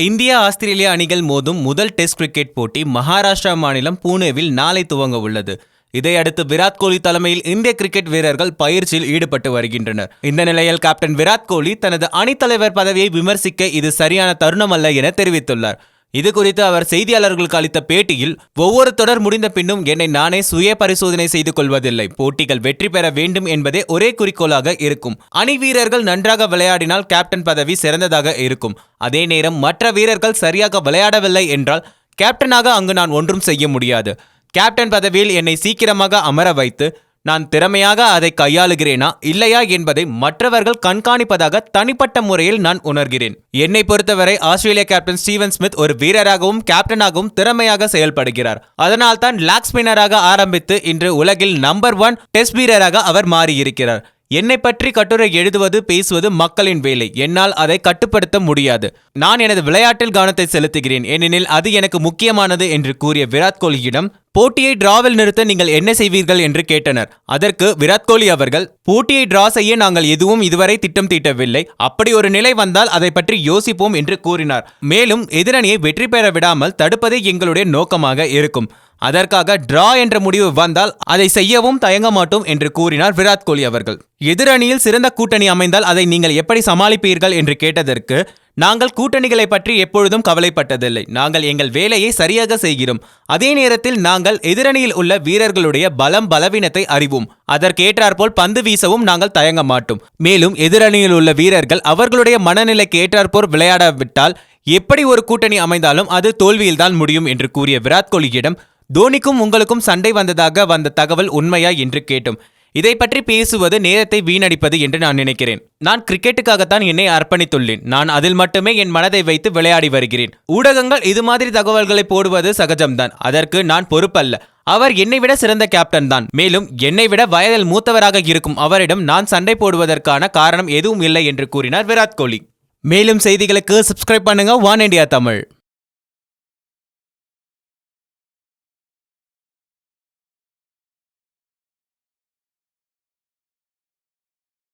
India Australia அணிகள் மோதும் முதல் டெஸ்ட் கிரிக்கெட் போட்டி மகாராஷ்டிரா மாநிலம் பூனேவில் நாளை துவங்க உள்ளது. இதையடுத்து விராட் கோலி தலைமையில் இந்திய கிரிக்கெட் வீரர்கள் பயிற்சியில் ஈடுபட்டு வருகின்றனர். இந்த நிலையில் கேப்டன் விராட் கோலி தனது அணித்தலைவர் பதவியை விமர்சிக்க இது சரியான தருணம் அல்ல என தெரிவித்துள்ளார். இது குறித்து அவர் செய்தியாளர்களுக்கு அளித்த பேட்டியில் ஒவ்வொரு தொடர் முடிந்த பின்னும் என்னை நானே சுய பரிசோதனை செய்து கொள்வதில்லை. போட்டிகள் வெற்றி பெற வேண்டும் என்பதே ஒரே குறிக்கோளாக இருக்கும். அணி வீரர்கள் நன்றாக விளையாடினால் கேப்டன் பதவி சிறந்ததாக இருக்கும். அதே நேரம் மற்ற வீரர்கள் சரியாக விளையாடவில்லை என்றால் கேப்டனாக அங்கு நான் ஒன்றும் செய்ய முடியாது. கேப்டன் பதவியில் என்னை சீக்கிரமாக அமர வைத்து நான் திறமையாக அதை கையாளுகிறேனா? இல்லையா என்பதை மற்றவர்கள் கண்காணிப்பதாக தனிப்பட்ட முறையில் நான் உணர்கிறேன். என்னை பொறுத்தவரை ஆஸ்திரேலிய கேப்டன் ஸ்டீவன் ஸ்மித் ஒரு வீரராகவும் கேப்டனாகவும் திறமையாக செயல்படுகிறார். அதனால் தான் லாக் ஸ்பின்னராக ஆரம்பித்து இன்று உலகில் நம்பர் ஒன் டெஸ்ட் வீரராக அவர் மாறியிருக்கிறார். என்னை பற்றி கட்டுரை எழுதுவது பேசுவது மக்களின் வேலை. என்னால் அதை கட்டுப்படுத்த முடியாது. நான் எனது விளையாட்டில் கவனத்தை செலுத்துகிறேன். ஏனெனில் அது எனக்கு முக்கியமானது என்று கூறிய விராட் கோலியிடம் போட்டியை டிராவில் நிறுத்த நீங்கள் என்ன செய்வீர்கள்? என்று கேட்டனர். அதற்கு விராட் கோலி அவர்கள் போட்டியை டிரா செய்ய நாங்கள் எதுவும் இதுவரை திட்டம் தீட்டவில்லை. அப்படி ஒரு நிலை வந்தால் அதை பற்றி யோசிப்போம் என்று கூறினார். மேலும் எதிரணியை வெற்றி பெற விடாமல் தடுப்பதே எங்களுடைய நோக்கமாக இருக்கும். அதற்காக டிரா என்ற முடிவு வந்தால் அதை செய்யவும் தயங்க மாட்டோம் என்று கூறினார் விராட் கோலி அவர்கள். எதிரணியில் சிறந்த கூட்டணி அமைந்தால் அதை நீங்கள் எப்படி சமாளிப்பீர்கள் என்று கேட்டதற்கு நாங்கள் கூட்டணிகளை பற்றி எப்பொழுதும் கவலைப்பட்டதில்லை. நாங்கள் எங்கள் வேலையை சரியாக செய்கிறோம். அதே நேரத்தில் நாங்கள் எதிரணியில் உள்ள வீரர்களுடைய பலம் பலவீனத்தை அறிவோம். அதற்கேற்றாற்போல் பந்து வீசவும் நாங்கள் தயங்க மாட்டோம். மேலும் எதிரணியில் உள்ள வீரர்கள் அவர்களுடைய மனநிலைக்கு ஏற்றாற்போல் விளையாடாவிட்டால் எப்படி ஒரு கூட்டணி அமைந்தாலும் அது தோல்வியில்தான் முடியும் என்று கூறிய விராட் கோலியிடம் தோனிக்கும் உங்களுக்கும் சண்டை வந்ததாக வந்த தகவல் உண்மையா என்று கேட்டோம். இதை பற்றி பேசுவது நேரத்தை வீணடிப்பது என்று நான் நினைக்கிறேன். நான் கிரிக்கெட்டுக்காகத்தான் என்னை அர்ப்பணித்துள்ளேன். நான் அதில் மட்டுமே என் மனதை வைத்து விளையாடி வருகிறேன். ஊடகங்கள் இது மாதிரி தகவல்களை போடுவது சகஜம்தான். அதற்கு நான் பொறுப்பல்ல. அவர் என்னை விட சிறந்த கேப்டன் தான். மேலும் என்னை விட வயதில் மூத்தவராக இருக்கும் அவரிடம் நான் சண்டை போடுவதற்கான காரணம் எதுவும் இல்லை என்று கூறினார் விராட் கோலி. மேலும் செய்திகளுக்கு சப்ஸ்கிரைப் பண்ணுங்க. வான் இண்டியா தமிழ்